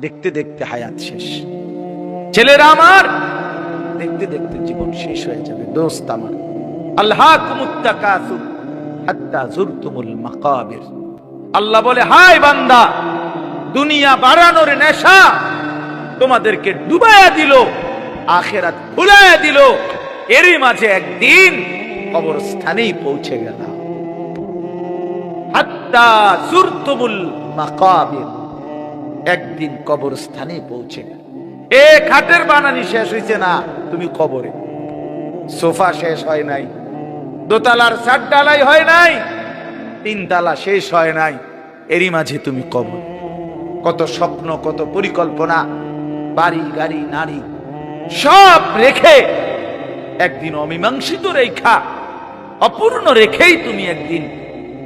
দেখতে দেখতে হায়াত শেষ। ছেলেরা আমার। দেখতে দেখতে জীবন শেষ হয়ে যাবে দোস্ত আমার। আল্লাহ আল্লাহ বলে বান্দা দুনিয়া বাড়ানোর নেশা তোমাদেরকে ডুবাইয়া দিল আখেরাত ভুলাইয়া দিল এরই মাঝে একদিন কবরস্থানেই পৌঁছে গেলাম। হাত্তা জুরতুমুল মাকাবির। একদিন কবরস্থানে পৌঁছে এ খাটের বানানি শেষ হইছে না, তুমি কবরে। সোফা শেষ হয় নাই, দোতলার চার ডালাই হয় নাই, তিনতলা শেষ হয় নাই, এরই মাঝে তুমি কবর। কত স্বপ্ন, কত পরিকল্পনা, বাড়ি, গাড়ি, নারী, সব রেখে একদিন অমীমাংসিত রেখা, অপূর্ণ রেখেই তুমি একদিন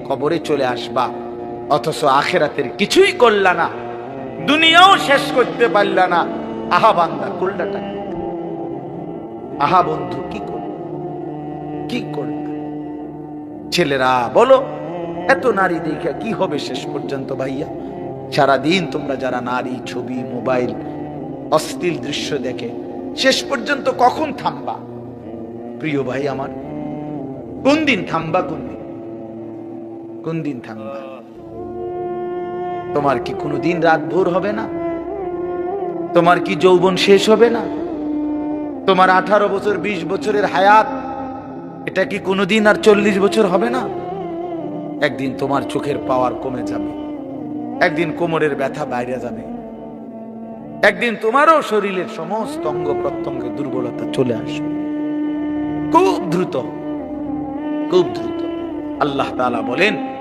কবরে চলে আসবা, অথচ আখেরাতের কিছুই করলা না। দুনিয়াও শেষ করতে পারলা না। আহা বান্দা করলাটা আহা বন্ধু, কি করল? কি করল? ছেলেরা, বলো, এত নারী দেখা কি হবে শেষ পর্যন্ত ভাইয়া? সারাদিন তোমরা যারা নারী, ছবি, মোবাইল, অশ্লীল দৃশ্য দেখে, শেষ পর্যন্ত কখন থামবা? প্রিয় ভাই আমার কোন দিন থামবা কোন দিন কোন দিন থামবা? তোমার কি কোনোদিন রাত ভোর হবে না? তোমার কি যৌবন শেষ হবে না? তোমার আঠারো বছর ২০ বছরের হায়াত, এটা কি কোনোদিন আর চল্লিশ বছর হবে না? একদিন তোমার চোখের পাওয়ার কমে যাবে। একদিন কোমরের ব্যথা বাইরে যাবে। একদিন তোমারও শরীরের সমস্ত অঙ্গ প্রত্যঙ্গে দুর্বলতা চলে আসবে। খুব দ্রুত খুব দ্রুত। আল্লাহ তাআলা বলেন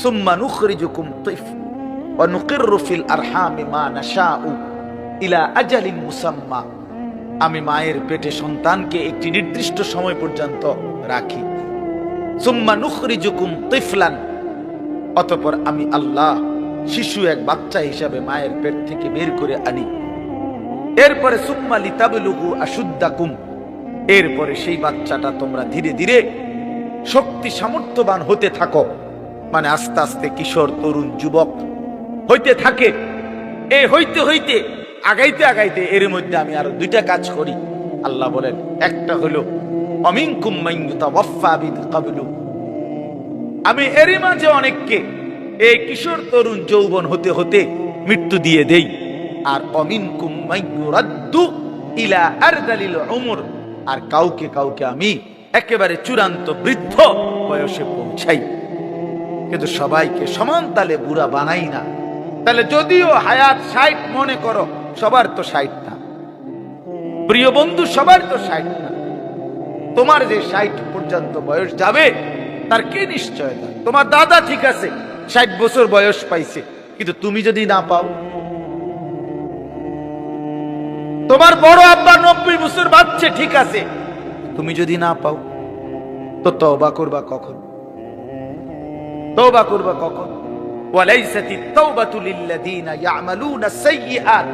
সুম্মা নুখরিজুকুম তিফ, ওয়া নুকিররু ফিল আরহামি মা নাশাউ ইলা আজালিন মুসাম্মা। আমি মায়ের পেটে সন্তানকে একটি নির্দিষ্ট সময় পর্যন্ত রাখি। সুম্মা নুখরিজুকুম তিফলান, অতঃপর আমি আল্লাহ শিশু এক বাচ্চা হিসাবে মায়ের পেট থেকে বের করে আনি। এরপরে সুম্মা লিতাবলুগু আশুদ্দাকুম, এরপরে সেই বাচ্চাটা তোমরা ধীরে ধীরে শক্তি সামর্থ্যবান হতে থাকো। মানে আস্তে আস্তে কিশোর, তরুণ, যুবক হইতে থাকে। এ হইতে হইতে, আগাইতে আগাইতে এর মধ্যে আমি আরও দুইটা কাজ করি। আল্লাহ বলেন, একটা হলো কাবলু। আমি এরই মাঝে অনেককে এই কিশোর, তরুণ, যৌবন হতে হতে মৃত্যু দিয়ে দেই। আর অমিনকুম মাইয়ুরাদ্দু ইলা আরদালিল উমর। আর কাউকে কাউকে আমি একেবারে চূড়ান্ত বৃদ্ধ বয়সে পৌঁছাই। কিন্তু সবাইকে সমান তালে বুড়া বানাই না। তাহলে যদিও হায়াত ষাট, মনে করো, সবার তো ষাট না। প্রিয় বন্ধু, সবার তো ষাট না। তোমার যে ষাট পর্যন্ত বয়স যাবে, তার কি নিশ্চয়তা? তোমার দাদা ঠিক আছে, ষাট বছর বয়স পাইছে, কিন্তু তুমি যদি না পাও? তোমার বড় আব্বা নব্বই বছর বাচ্চে ঠিক আছে, তুমি যদি না পাও, তো তওবা করবা কখন? তওবা করবা কখন? ওয়ালাইসাতি তাওবাতু লিল্লাযিনা ইয়ামালুনা সাইয়্যাত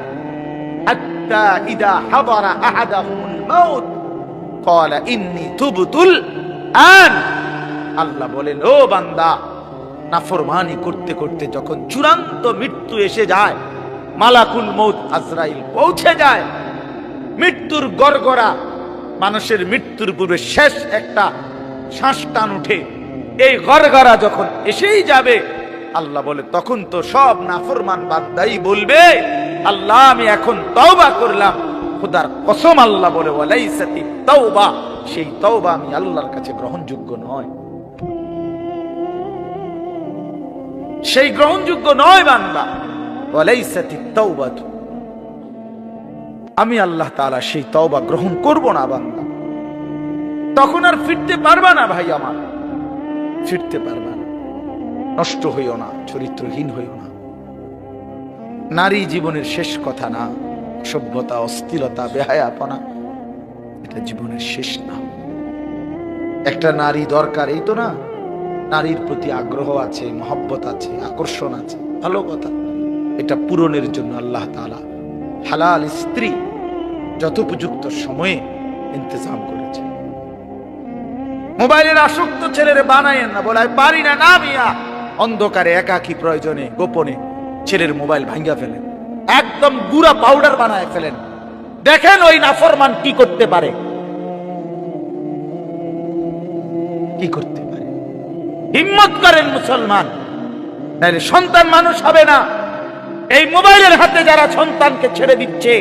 হাত্তা ইদা হাদারা আহাদাহুমুল মাউত। ক্বালা ইন্নী তুবতুল আন। আল্লাহ বলেন, ও বান্দা, নাফরমানি করতে করতে যখন চূড়ান্ত মৃত্যু এসে যায়, মালাকুল মৌত আজরাইল পৌঁছে যায়। মৃত্যুর গড়গড়া, মানুষের মৃত্যুর পূর্বে শেষ একটা শ্বাস টান উঠে। এই গড়গড়া যখন এসেই যাবে, আল্লাহ বলে, তখন তো সব নাফরমান বান্দাই বলবে, আল্লাহ, আমি এখন তওবা করলাম। খোদার কসম আল্লাহ বলে, ওয়ালাইসাতি তওবা। সেই তওবা আমি আল্লাহর কাছে গ্রহণযোগ্য নয়। সেই গ্রহণযোগ্য নয় বান্দা। ওয়ালাইসাতি তাওবাতু। আমি আল্লাহ তাআলা সেই তওবা গ্রহণ করব না বান্দা। তখন আর ফিরতে পারবা না ভাই আমার। ফিরতে পারবা না। নষ্ট হইও না, চরিত্রহীন হইও না। নারী জীবনের শেষ কথা না, সভ্যতা, অস্থিরতা, বেহায়াপনা, এটা জীবনের শেষ না। একটা নারী দরকার, এই তো না। নারীর প্রতি আগ্রহ আছে, মহব্বত আছে, আকর্ষণ আছে, ভালো কথা। এটা পূরণের জন্য আল্লাহ তাআলা হালাল স্ত্রী যথোপযুক্ত সময়ে ইন্তজাম করেছে মোবাইলের আসক্ত ছেলেরে বানায়েন না বলে পারি না না মিয়া অন্ধকারে, একাকী প্রয়োজনে, গোপনে ছেলের মোবাইল ভাঙ্গা ফেলেন। একদম গুড়া পাউডার বানায় ফেলেন। দেখেন ওই নাফরমান কি করতে পারে। কি করতে পারে? হিম্মত করেন মুসলমান। নাহলে সন্তান মানুষ হবে না। এই মোবাইলের হাতে যারা সন্তানকে ছেড়ে দিচ্ছে,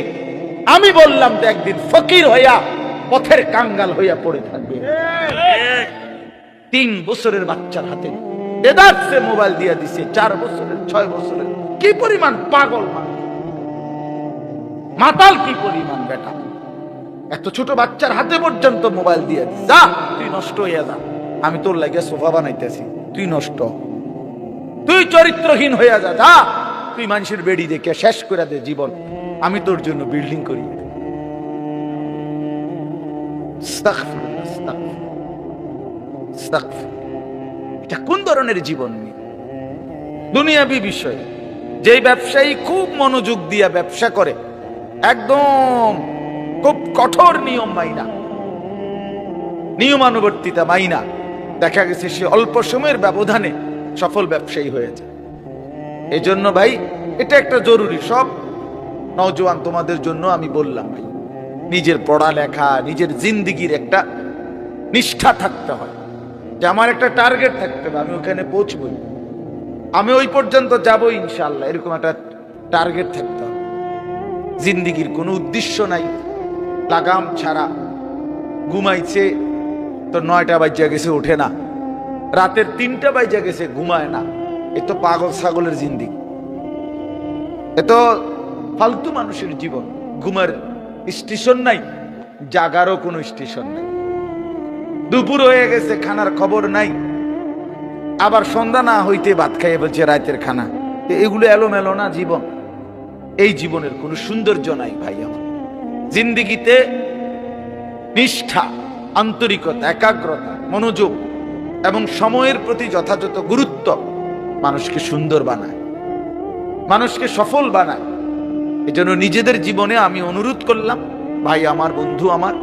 আমি বললাম তো একদিন ফকির হইয়া পথের কাঙ্গাল হইয়া পড়ে থাকবে। তিন বছরের বাচ্চার হাতে এদার্সে মোবাইল দিয়ে দিছে চার বছরের ছয় বছরের। কি পরিমাণ পাগল মাতাল কি পরিমাণ বেটা? এত ছোট বাচ্চার হাতে পর্যন্ত মোবাইল দিয়ে যা তুই নষ্ট হইয়া যা। আমি তোর লাগে সোফা বানাইতেছি তুই নষ্ট। তুই চরিত্রহীন হইয়া যা যা। তুই মানুষের বেড়ি দেখে শেষ করে দে জীবন। আমি তোর জন্য বিল্ডিং করি। আস্তাগফিরুল্লাহ, আস্তাগফিরুল্লাহ। এটা কোন ধরনের জীবন? নিয়ে দুনিয়াবি বিষয়। যে ব্যবসায়ী খুব মনোযোগ দিয়া ব্যবসা করে একদম খুব কঠোর নিয়ম মাইনা নিয়মানুবর্তিতা মাইনা। দেখা গেছে সে অল্প সময়ের ব্যবধানে সফল ব্যবসায়ী হয়েছে এই জন্য ভাই এটা একটা জরুরি সব নওজোয়ান তোমাদের জন্য আমি বললাম ভাই। নিজের পড়ালেখা, নিজের জিন্দিগির একটা নিষ্ঠা থাকতে হয়। যে আমার একটা টার্গেট থাকতে হবে, আমি ওখানে পৌঁছবই। আমি ওই পর্যন্ত যাব ইনশাল্লাহ এরকম একটা টার্গেট থাকতে হবে। জিন্দিগির কোনো উদ্দেশ্য নাই, লাগাম ছাড়া ঘুমাইছে, তো নয়টা বাজ্যা গেছে, ওঠে না। রাতের তিনটা বাজ্যা গেছে, ঘুমায় না। এ তো পাগল ছাগলের জিন্দিগি। এ তো ফালতু মানুষের জীবন, ঘুমার স্টেশন নাই, জাগারও কোনো স্টেশন নাই। দুপুর হয়ে গেছে, খানার খবর নাই। আবার সন্ধ্যা না হইতে ভাত খাইয়ে বলছে রাতের খানা। এগুলো এলোমেলো না জীবন। এই জীবনের কোনো সৌন্দর্য নাই ভাই আমার। জিন্দিগিতে নিষ্ঠা, আন্তরিকতা, একাগ্রতা, মনোযোগ এবং সময়ের প্রতি যথাযথ গুরুত্ব মানুষকে সুন্দর বানায়। মানুষকে সফল বানায়। এজন্য নিজেদের জীবনে আমি অনুরোধ করলাম, ভাই, আমার বন্ধু আমার,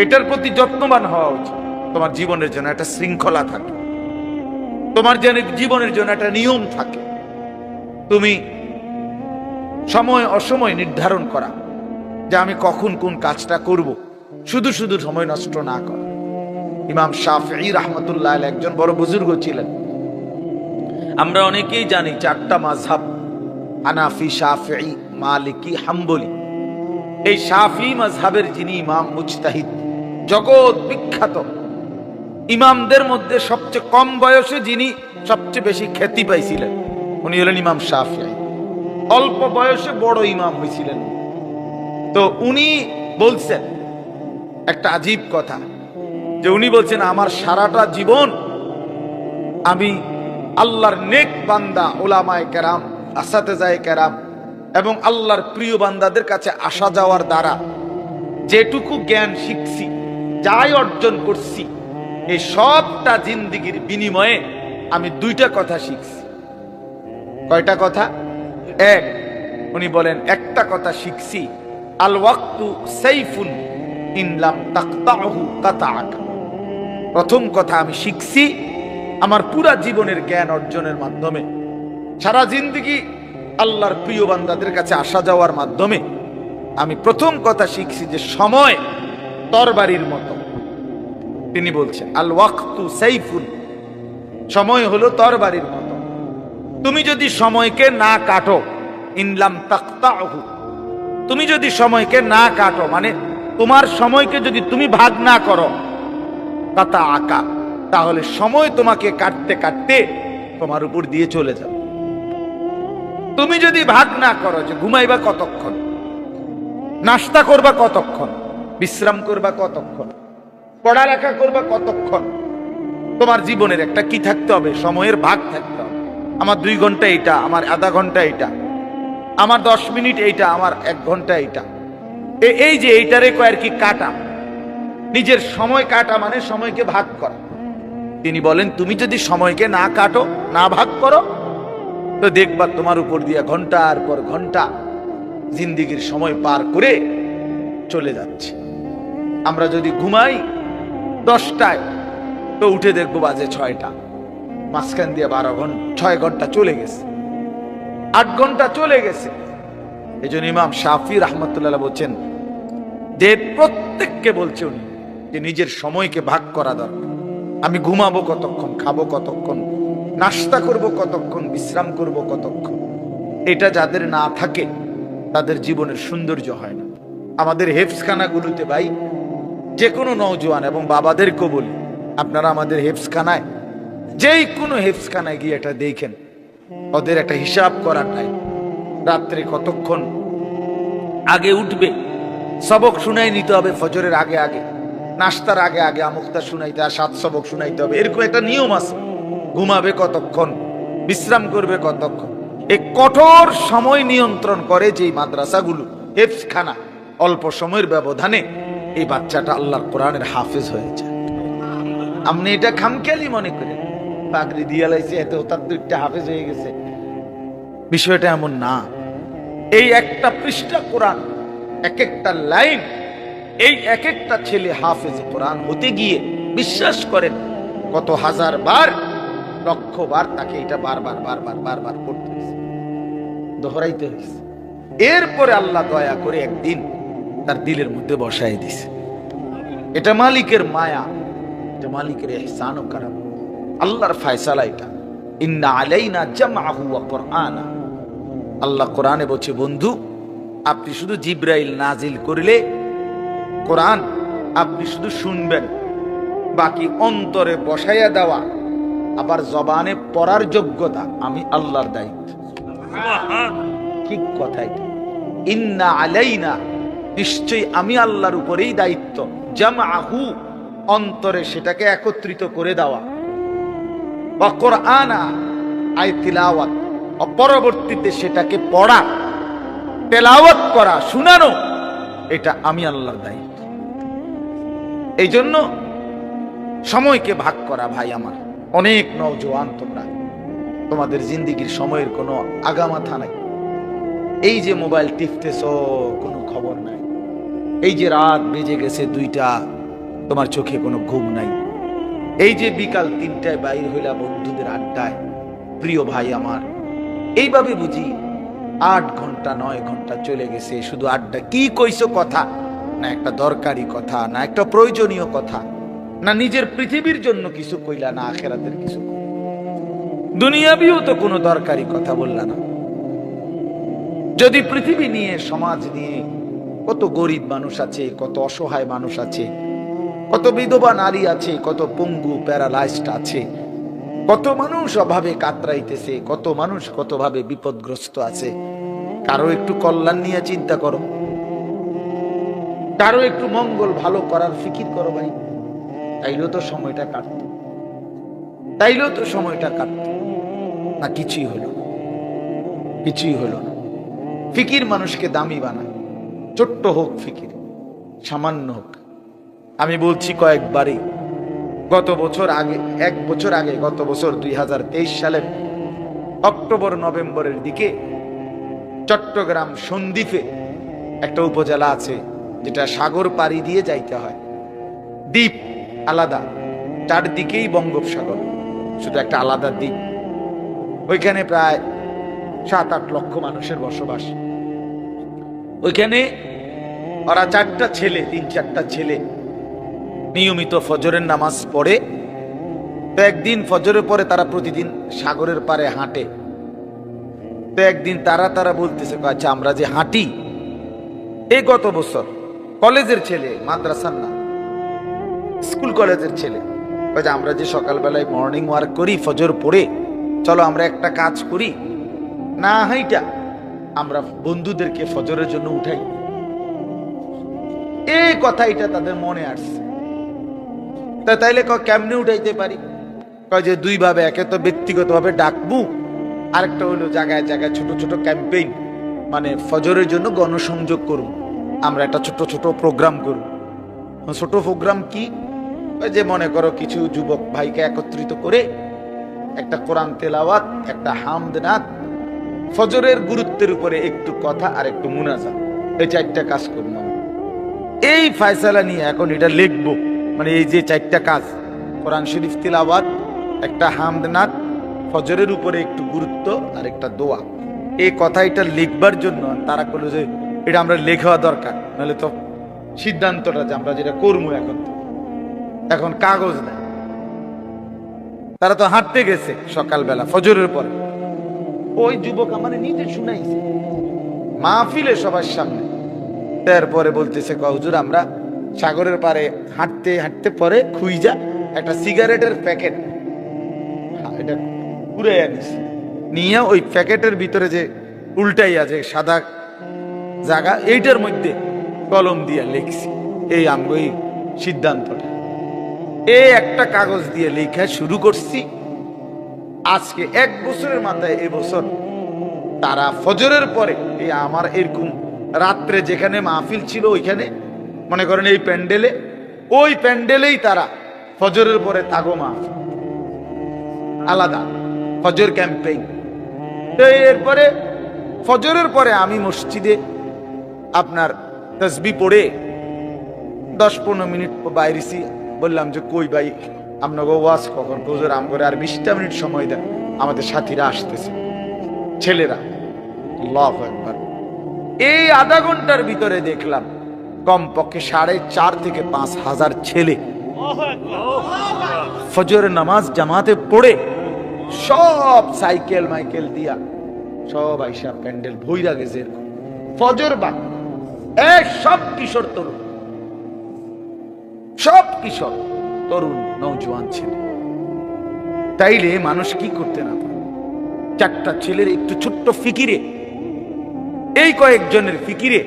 এটার প্রতি যত্নবান হওয়া উচিত। তোমার জীবনের জন্য একটা শৃঙ্খলা থাকে। তোমার যেন জীবনের জন্য একটা নিয়ম থাকে। তুমি সময় অসময় নির্ধারণ করা, যে আমি কখন কোন কাজটা করব। শুধু শুধু সময় নষ্ট না করা। ইমাম শাফি রহমতুল্লাহ একজন বড় বুজুর্গ ছিলেন। আমরা অনেকেই জানি চারটা মাঝহাব হানাফি শাফি মালিকি হাম্বলি। এই শাফি মাঝহাবের যিনি ইমাম মুজতাহিদ, জগৎ বিখ্যাত। ইমামদের মধ্যে সবচেয়ে কম বয়সে যিনি সবচেয়ে বেশি খ্যাতি পাইছিলেন, উনি হলেন ইমাম শাফি। অল্প বয়সে বড় ইমাম হয়েছিলেন তো উনি বলছেন, একটা আজীব কথা, যে উনি বলছেন, আমার সারাটা জীবন আমি আল্লাহর নেক বান্দা ওলামায় কেরাম, আসাতেজায় কেরাম এবং আল্লাহর প্রিয় বান্দাদের কাছে আসা যাওয়ার দ্বারা যেটুকু জ্ঞান শিখছি, যাই অর্জন করছি, এই সবটা জিন্দিগির বিনিময়ে আমি দুইটা কথা শিখছি। কয়টা কথা? এক, উনি বলেন, একটা কথা শিখছি আল ওয়াক্তু সাইফুন ইনলাম তাকতাহু কাতাআকা। প্রথম কথা আমি শিখছি আমার পুরা জীবনের জ্ঞান অর্জনের মাধ্যমে। সারা জিন্দগি আল্লাহর প্রিয় বান্দাদের কাছে আসা যাওয়ার মাধ্যমে আমি প্রথম কথা শিখছি যে সময় তরবারির মতো। তিনি বলছেন, আল ওয়াক্তু সাইফুন। সময় হলো তরবারির মতো। তুমি যদি সময়কে না কাটো, ইনলাম তাকতাহু তুমি যদি সময়কে না কাটো মানে তোমার সময়কে যদি তুমি ভাগ না করো কাতা আঁকা তাহলে সময় তোমাকে কাটতে কাটতে তোমার উপর দিয়ে চলে যাবে। তুমি যদি ভাগ না করো যে ঘুমাইবা কতক্ষণ? নাস্তা করবা কতক্ষণ? বিশ্রাম করবা কতক্ষণ? পড়ালেখা করবা কতক্ষণ? তোমার জীবনের একটা কি থাকতে হবে? সময়ের ভাগ থাকতে হবে। আমার দুই ঘণ্টা এইটা, আমার আধা ঘণ্টা এইটা, আমার দশ মিনিট এইটা, আমার এক ঘণ্টা এইটা। এই যে এইটারে কয়ের কি কাটা? নিজের সময় কাটা মানে সময়কে ভাগ করা। তিনি বলেন, তুমি যদি সময়কে না কাটো, না ভাগ করো তো দেখবা তোমার উপর দিয়ে ঘণ্টার পর ঘণ্টা জিন্দিগির সময় পার করে চলে যাচ্ছে। আমরা যদি ঘুমাই দশটায়, তো উঠে দেখব বাজে ছয়টা। মাঝখান দিয়ে বারো ঘণ্টা, ছয় ঘণ্টা চলে গেছে। আট ঘণ্টা চলে গেছে। এই জন্য ইমাম শাফি রহমতুল্লাহ বলছেন, যে প্রত্যেককে বলছে উনি যে নিজের সময়কে ভাগ করা দরকার। আমি ঘুমাবো কতক্ষণ, খাব কতক্ষণ নাস্তা করব কতক্ষণ, বিশ্রাম করব কতক্ষণ? এটা যাদের না থাকে, তাদের জীবনের সৌন্দর্য হয় না। আমাদের হেফসখানাগুলোতে ভাই যে কোনো নৌজওয়ান এবং বাবাদেরকেও বলি, আপনারা আমাদের হেফসখানায় যেই কোনো হেফসখানায় গিয়ে এটা দেখেন, ওদের একটা হিসাব করার নাই। রাত্রে কতক্ষণ আগে উঠবে, সবক শুনাই নিতে হবে ফজরের আগে আগে নাস্তার আগে আগে আমুক্তা শুনাইতে আর সাত সবক শুনাইতে হবে, এরকম একটা নিয়ম আছে। ঘুমাবে কতক্ষণ? বিশ্রাম করবে কতক্ষণ? এই কঠোর সময় নিয়ন্ত্রণ করে যে মাদ্রাসাগুলো হেফসখানা অল্প সময়ের ব্যবধানে এই বাচ্চাটা আল্লাহর কোরআনের হাফেজ হয়েছে। আপনি এটা খামখেয়ালি মনে করেন? পাগড়ি দিয়ে লাইছে, এত তার দুইটা হাফেজ হয়ে গেছে। বিষয়টা এমন না। এই একটা পৃষ্ঠা কোরআন এক একটা লাইন, এই এক একটা ছেলে হাফেজ কোরআন হতে গিয়ে বিশ্বাস করেন, কত হাজার বার লক্ষ বার তাকে এটা বারবার বারবার বারবার করতে হয়েছে। দোহরাইতে হয়েছে। এরপরে আল্লাহ দয়া করে একদিন তার দিলের মধ্যে বসাই দিছে এটা মালিকের মায়া, এটা মালিকের এহসান ও কারাম। আল্লাহর ফায়সালা এটা। ইন্না আলাইনা জামাহু ওয়া কুরআনা। আল্লাহ কোরআনে বলছে, বন্ধু, আপনি শুধু জিব্রাইল নাজিল করলে কোরআন আপনি শুধু শুনবেন, বাকি অন্তরে বসাইয়া দেওয়া আবার জবানে পড়ার যোগ্যতা আমি আল্লাহর দায়িত্ব। কি কথা এটা। ইন্না আলাইনা, নিশ্চয়ই আমি আল্লাহর উপরেই দায়িত্ব। জামাহু অন্তরে সেটাকে একত্রিত করে দেওয়া। বা কোরআনা আয় তিলাওয়াত পরবর্তীতে সেটাকে পড়া, তেলাওয়াত করা, শুনানো, এটা আমি আল্লাহর দায়িত্ব। এই জন্য সময়কে ভাগ করা ভাই আমার। অনেক নওজোয়ান তোমরা। তোমাদের জিন্দিগির সময়ের কোনো আগামাথা নাই। এই যে মোবাইল টিপতেছ, কোনো খবর নাই। এই যে রাত বেজে গেছে দুইটা, তোমার চোখে কোনো ঘুম নাই। এই যে বিকাল তিনটায় বাইর হইলা বন্ধুদের আড্ডায়, প্রিয় ভাই আমার, এইভাবে বুঝি আট ঘণ্টা, নয় ঘণ্টা চলে গেছে। শুধু আড্ডা, কি কইছো কথা? না একটা দরকারি কথা, না একটা প্রয়োজনীয় কথা। না নিজের পৃথিবীর জন্য কিছু কইলা, না আখেরাতের কিছু। দুনিয়াবিও তো কোনো দরকারি কথা বললা না। যদি পৃথিবী নিয়ে, সমাজ নিয়ে কত গরিব মানুষ আছে, কত অসহায় মানুষ আছে, কত বিধবা নারী আছে, কত পঙ্গু প্যারালাইজড আছে, কত মানুষ অভাবে কাতরাইতেছে, কত মানুষ কতভাবে বিপদগ্রস্ত আছে, কারও একটু কল্যাণ নিয়ে চিন্তা করো। কারও একটু মঙ্গল ভালো করার ফিকির করো ভাই। তাইলেও তো সময়টা কাটত। তাইলেও তো সময়টা কাটত। না, কিছুই হলো কিছুই হলো না। ফিকির মানুষকে দামি বানায়। ছোট্ট হোক ফিকির, সামান্য হোক। আমি বলছি কয়েকবারই, গত বছর আগে, এক বছর আগে, গত বছর দুই হাজার তেইশ সালের অক্টোবর, নভেম্বরের দিকে চট্টগ্রাম সন্দ্বীপে একটা উপজেলা আছে, যেটা সাগর পাড়ি দিয়ে যাইতে হয়। দ্বীপ। আলাদা। চারদিকেই বঙ্গোপসাগর। শুধু একটা আলাদা দ্বীপ ওইখানে প্রায় সাত আট লক্ষ মানুষের বসবাস। ওইখানে ওরা চারটা ছেলে, তিন চারটা ছেলে। নিয়মিত ফজরের নামাজ পড়ে। তো একদিন ফজরের পরে তারা প্রতিদিন সাগরের পারে হাঁটে। তো একদিন তারা তারা বলতেছে আচ্ছা আমরা যে হাঁটি এই গত বছর কলেজের ছেলে, মাদ্রাসার না স্কুল কলেজের ছেলে। যে আমরা যে সকালবেলায় মর্নিং ওয়ার্ক করি, ফজর পড়ে, চলো আমরা একটা কাজ করি। না হাইটা, আমরা বন্ধুদেরকে ফজরের জন্য উঠাই। এই কথা এটা তাদের মনে আসছে। তা তাইলে কেমনে উঠাইতে পারি? কয় যে দুই ভাবে একে তো ব্যক্তিগতভাবে ডাকবো, আরেকটা হলো জায়গায় জায়গায় ছোট ছোট ক্যাম্পেইন মানে ফজরের জন্য গণসংযোগ করব। আমরা একটা ছোট ছোট প্রোগ্রাম করব। ছোট প্রোগ্রাম কি? ওই যে মনে করো কিছু যুবক ভাইকে একত্রিত করে একটা কোরআন তেলাওয়াত, একটা হামদ নাথ ফজরের গুরুত্বের উপরে একটু কথা আর একটু মুনাজা এই চারটা কাজ করব এই ফায়সালা নিয়ে এখন এটা লিখব। মানে এই যে চারটা কাজ, কোরআন শরীফ তিলাওয়াত, একটা হামদ নাথ ফজরের উপরে একটু গুরুত্ব আর একটা দোয়া। এই কথা এটা লিখবার জন্য তারা করল যে এটা আমরা লেখা দরকার, নাহলে তো সিদ্ধান্তটা যে আমরা যেটা করব এখন। এখন কাগজ নেই। তারা তো হাঁটতে গেছে সকালবেলা ফজরের পরে। ওই যুবক আমার নিজে শুনাইছে। মাহফিলে সবার সামনে। তারপরে বলতেছে কহুজুর আমরা সাগরের পারে হাঁটতে হাঁটতে পরে খুইজা একটা সিগারেটের প্যাকেট এটা পুরে আনিস নিয়ে ওই প্যাকেটের ভিতরে যে উল্টাই আছে সাদা জায়গা এইটার মধ্যে কলম দিয়ে লিখছি। এই আমগো এই সিদ্ধান্তটা। এই একটা কাগজ দিয়ে লেখা শুরু করছি। আজকে এক বছরের মাথায় এবছর তারা ফজরের পরে এই আমার এরকম রাত্রে যেখানে মাহফিল ছিল ওইখানে, মনে করেন এই প্যান্ডেলে, ওই প্যান্ডেলেই তারা ফজরের পরে তাগো মাহফিল। আলাদা, ফজর ক্যাম্পেইন। তো এরপরে, ফজরের পরে আমি মসজিদে আপনার তসবি পড়ে দশ পনেরো মিনিট বাইরেছি। বললাম যে, কই ভাই আপনাকে ওয়াজ কখন? হুজুর আম করে আর বিশটা মিনিট সময় দেন। আমাদের সাথীরা আসতেছে। ছেলেরা। আল্লাহু আকবার। এই আধা ঘণ্টার ভিতরে দেখলাম, কমপক্ষে সাড়ে চার থেকে পাঁচ হাজার ছেলে। ফজরের নামাজ জামাতে পড়ে সব সাইকেল মাইকেল দিয়া সব আইসা প্যান্ডেল ভৈরা গেছে। ফজর বা এই সব কিশোর তরুণ। সব কিশোর, তরুণ নৌজওয়ান ছেলে। তাইলে মানুষ কি করতে না পারে? চারটা ছেলের একটু ছোট্ট ফিকিরে, এই কয়েকজনের ফিকিরে।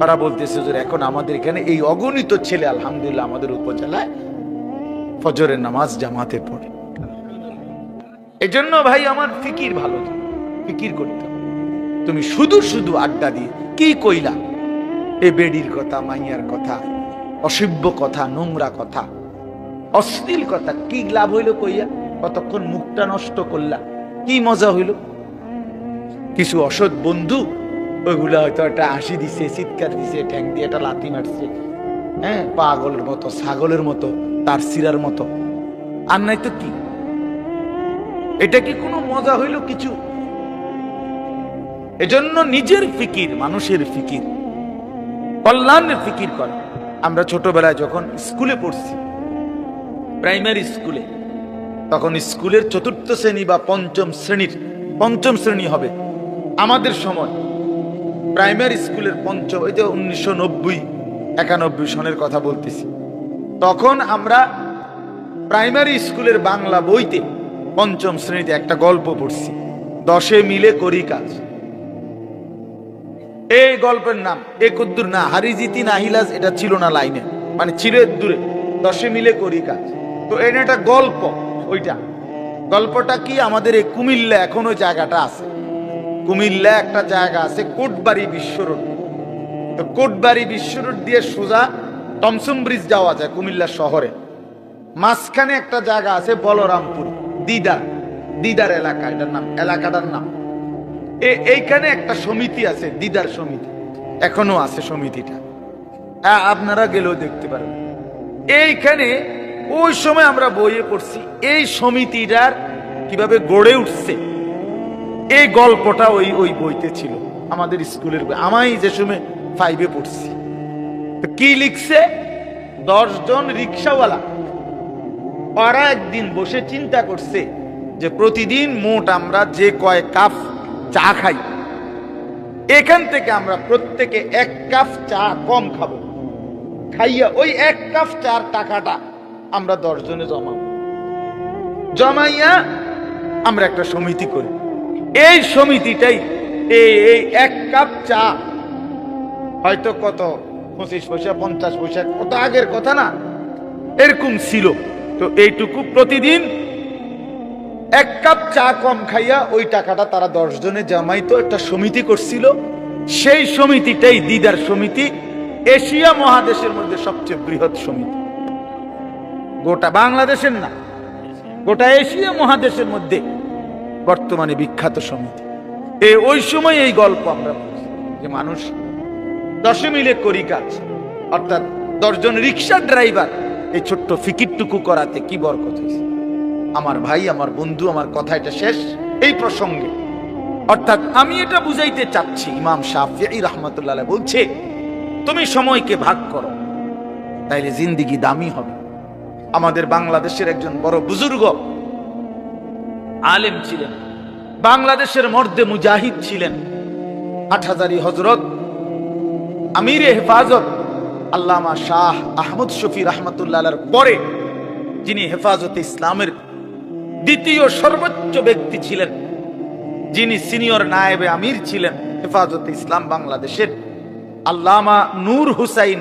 তারা বলতেছে যে এখন আমাদের এখানে এই অগণিত ছেলে, আলহামদুলিল্লাহ, আমাদের উপজেলায় ফজরের নামাজ জামাতে পড়ে। এজন্য ভাই, আমার ফিকির ভালো ফিকির করতে তুমি শুধু শুধু আড্ডা দিয়ে, কি কইলা? এ বেডির কথা, মাইয়ার কথা অসভ্য কথা, নোংরা কথা, অশ্লীল কথা। কি লাভ হইল কইয়া? কতক্ষণ মুখটা নষ্ট করলা? কি মজা হইল? কিছু অসৎ বন্ধু? ওইগুলা হয়তো একটা হাসি দিছে, চিৎকার দিছে, ঠ্যাং দিয়ে একটা লাথি মারছে। হ্যাঁ পাগলের মতো, ছাগলের মতো, তার সিরার মতো। আর নাই তো কি? এটা কি কোনো মজা হইল কিছু? এজন্য নিজের ফিকির, মানুষের ফিকির, কল্যাণের ফিকির করা। আমরা ছোটবেলায় যখন স্কুলে পড়ছি প্রাইমারি স্কুলে। তখন স্কুলের চতুর্থ শ্রেণি বা পঞ্চম শ্রেণির পঞ্চম শ্রেণি হবে আমাদের সময়। প্রাইমারি স্কুলের পঞ্চম ওই যে উনিশশো নব্বই একানব্বই সনের কথা বলতেছি। তখন আমরা প্রাইমারি স্কুলের বাংলা বইতে পঞ্চম শ্রেণীতে একটা গল্প পড়ছি। দশে মিলে করি কাজ। এই গল্পের নাম একদ্দুর না, হারিজিতি নাহিলাজ এটা ছিল না লাইনে। মানে ছিল দূরে। দশে মিলে করি কাজ। তো এটা একটা গল্প, ওইটা। গল্পটা কি? আমাদের এই কুমিল্লা এখনও জায়গাটা আছে। কুমিল্লা একটা জায়গা আছে, কোটবাড়ি বিশ্ব রোড। তো কোটবাড়ি বিশ্ব রোড দিয়ে সোজা টমসম ব্রিজ যাওয়া যায় কুমিল্লা শহরে। মাঝখানে একটা জায়গা আছে বলরামপুর, দিদার। দিদার এলাকা, এটার নাম, এলাকাটার নাম। এ- এইখানে একটা সমিতি আছে, দিদার সমিতি। এখনও আছে সমিতিটা। আপনারা গেলেও দেখতে পারেন। এইখানে ওই সময় আমরা বইয়ে পড়ছি, এই সমিতিটার কীভাবে গড়ে উঠছে। এই গল্পটা ওই ওই বইতে ছিল, আমাদের স্কুলের বই। আমি যে সময় ফাইভে পড়ছি। কি লিখছে? দশজন রিক্সাওয়ালা। ওরা একদিন বসে চিন্তা করছে যে প্রতিদিন মোট আমরা যে কয় কাপ চা খাই। এখান থেকে আমরা প্রত্যেকে এক কাপ চা কম খাব। খাইয়া ওই এক কাপ চার টাকাটা আমরা দশজনে জমাবো। জমাইয়া আমরা একটা সমিতি করি। এই সমিতিটাই এই এক কাপ চা। হয়তো কত? পঁচিশ পয়সা, পঞ্চাশ পয়সা, কত আগের কথা না? এরকম ছিল। তো এইটুকু প্রতিদিন এক কাপ চা কম খাইয়া ওই টাকাটা তারা দশ জনে জামাইতো একটা সমিতি করছিল। সেই সমিতিটাই দিদার সমিতি। এশিয়া মহাদেশের মধ্যে সবচেয়ে বৃহৎ সমিতি। গোটা বাংলাদেশের না, গোটা এশিয়া মহাদেশের মধ্যে বর্তমানে বিখ্যাত সমিতি। এ ওই সময় এই গল্প আমরা যে মানুষ দশে মিলে করি কাজ, অর্থাৎ দশজন রিক্সা ড্রাইভার এই ছোট্ট ফিকিরটুকু করাতে কি বরকত হয়েছে। আমার ভাই, আমার বন্ধু, আমার কথা, এটা শেষ এই প্রসঙ্গে। অর্থাৎ আমি এটা বুঝাইতে চাচ্ছি, ইমাম শাফি রহমতুল্লাহ বলছে, তুমি সময়কে ভাগ করো, তাইলে জিন্দিগি দামি হবে। আমাদের বাংলাদেশের একজন বড় বুজুর্গ আলেম ছিলেন, বাংলাদেশের মর্দে মুজাহিদ ছিলেন হাটহাজারি হজরত আমিরে হেফাজত আল্লামা শাহ আহমদ শফি রহমতুল্লাহ পরে যিনি হেফাজতে ইসলামের দ্বিতীয় সর্বোচ্চ ব্যক্তি ছিলেন যিনি সিনিয়র নায়েবে আমির ছিলেন, হেফাজতে ইসলাম বাংলাদেশের আল্লামা নূর হুসাইন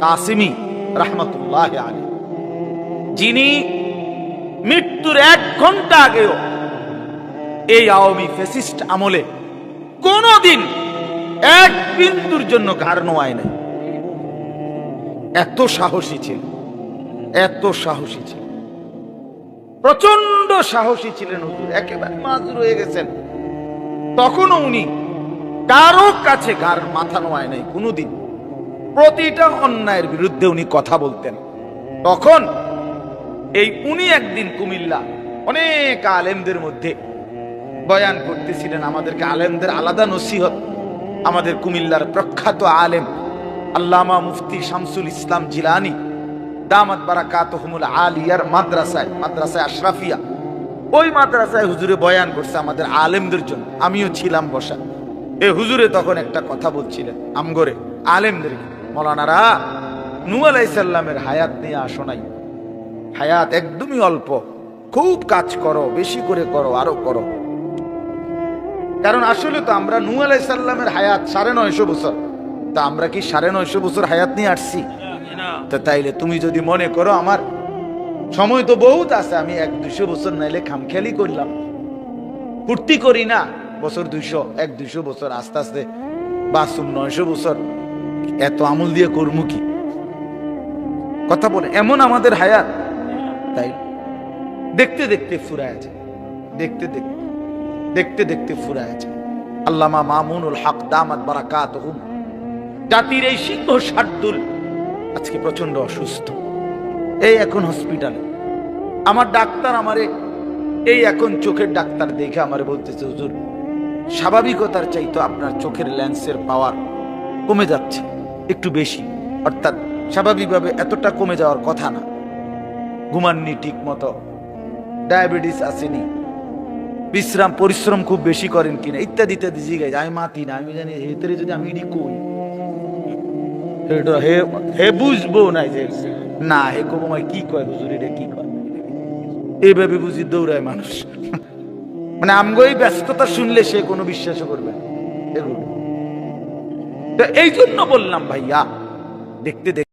কাসিমি রহমতুল্লাহ আলী যিনি মৃত্যুর এক ঘণ্টা আগেও এই আওয়ামী ফেসিস্ট আমলে কোনদিন এক বিন্দুর জন্য ঘাড় নোয়ায় নাই। এত সাহসী ছিল এত সাহসী ছিল প্রচণ্ড সাহসী ছিলেন হুজুর, একেবারে মাজুর হয়ে গেছেন। তখনও উনি কারও কাছে গার মাথা নোয়ায় নাই, কোনোদিন। প্রতিটা অন্যায়ের বিরুদ্ধে উনি কথা বলতেন। তখন এই উনি একদিন কুমিল্লা অনেক আলেমদের মধ্যে বয়ান করতেছিলেন, আমাদেরকে আলেমদের আলাদা নসিহত। আমাদের কুমিল্লার প্রখ্যাত আলেম আল্লামা মুফতি শামসুল ইসলাম জিলানি দামাত বারাকাত আলিয়ার মাদ্রাসায় মাদ্রাসায় আশরাফিয়া। ওই মাদ্রাসায় হুজুরে বয়ান করছে আমাদের আলেমদের জন্য। আমিও ছিলাম বসা। এ হুজুরে তখন একটা কথা বলছিলেন, আমগরে, আলেমদেরকে। মৌলানারা নু আলাইসাল্লামের হায়াত নিয়ে আসো নাই। হায়াত একদমই অল্প। খুব কাজ করো, বেশি করে করো, আরও করো। কারণ আসলে তো আমরা নু আলাইসাল্লামের হায়াত সাড়ে নয়শো বছর। তা আমরা কি সাড়ে নয়শো বছর হায়াত নিয়ে আসছি? তো তাইলে তুমি যদি মনে করো আমার সময় তো বহুত আছে, আমি এক দুশো বছর নাইলে খামখেয়ালি করলাম। ফুর্তি করি না, বছর দুইশো, এক দুইশো বছর, আস্তে আস্তে বাসুম নয়শো বছর। এত আমল দিয়ে করমু কি? কথা বলে, এমন আমাদের হায়াত। তাই দেখতে দেখতে ফুরায় আছে, দেখতে দেখতে দেখতে দেখতে ফুরায় আছে। আল্লামা মামুনুল হক দামাত বারাকাত জাতির এই সিংহ শার্দুল আজকে প্রচণ্ড অসুস্থ। এই এখন হসপিটালে আমার ডাক্তার আমারে, এই এখন চোখের ডাক্তার দেখে আমারে বলতেছে, হুজুর, স্বাভাবিকতার চাইতো আপনার চোখের লেন্সের পাওয়ার কমে যাচ্ছে, একটু বেশি। অর্থাৎ স্বাভাবিকভাবে এতটা কমে যাওয়ার কথা না। ঘুমাননি ঠিক মতো ডায়াবেটিস আসেনি। বিশ্রাম, পরিশ্রম খুব বেশি করেন কিনা, ইত্যাদি ইত্যাদি। জিগাই আমি মাতি না, আমি জানি হেতরে যদি আমি এটি কই। এটা হে হে বুঝব নাই যে। না, হে কমায় কি কয় হুজুর এটা কি কয়? এইভাবে বুঝি দৌড়ায় মানুষ মানে আমগো এই ব্যস্ততা শুনলে সে কোনো বিশ্বাস করবে। এই জন্য বললাম ভাইয়া, দেখতে দেখতে